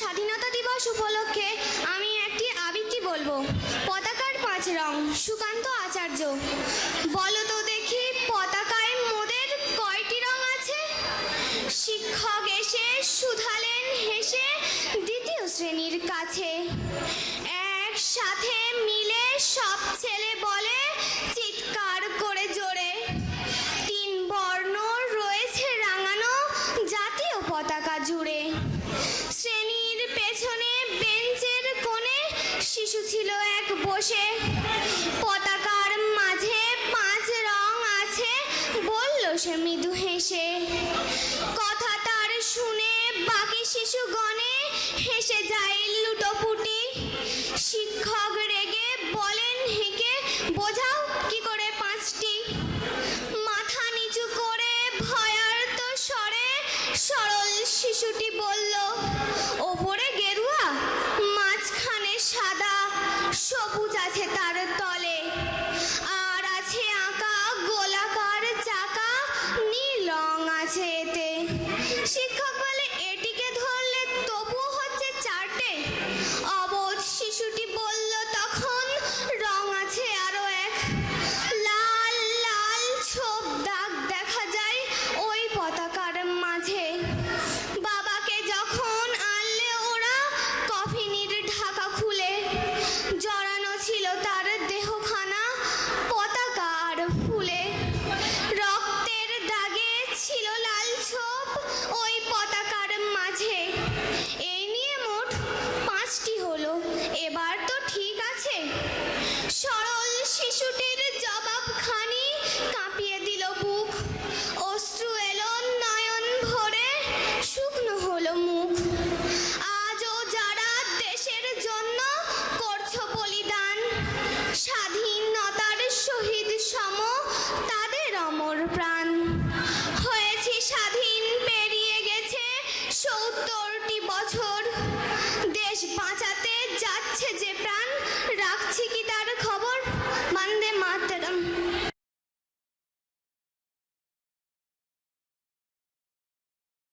স্বাধীনতা দিবস উপলক্ষে আমি একটি আবৃত্তি বলব। পতাকার পাঁচ রং, সুকান্ত আচার্য। বলো তো দেখি, পতাকায় মোদের কয়টি রং আছে? শিক্ষক এসে, শুধালেন হেসে, দ্বিতীয় শ্রেণির কাছে। শিশুটি বলল, ওপরে গেরুয়া, মাঝখানে সাদা, সবুজ আছে তার তলে। আর আছে আঁকা, গোলাকার চাকা, নীল রং আছে এতে। শিক্ষক খানি কাঁপিয়ে দিল বুক। অশ্রু এলো নয়ন ভরে, শুকনো হলো মুখ। আজও যারা দেশের জন্য করছ বলিদান, স্বাধীনতার শহীদ সম তাদের অমর প্রাণ। হয়েছি স্বাধীন, পেরিয়ে গেছে সত্তরটি বছর। দেশ বাঁচাতে যাচ্ছে যে প্রাণ, রাখছি কি তার খবর?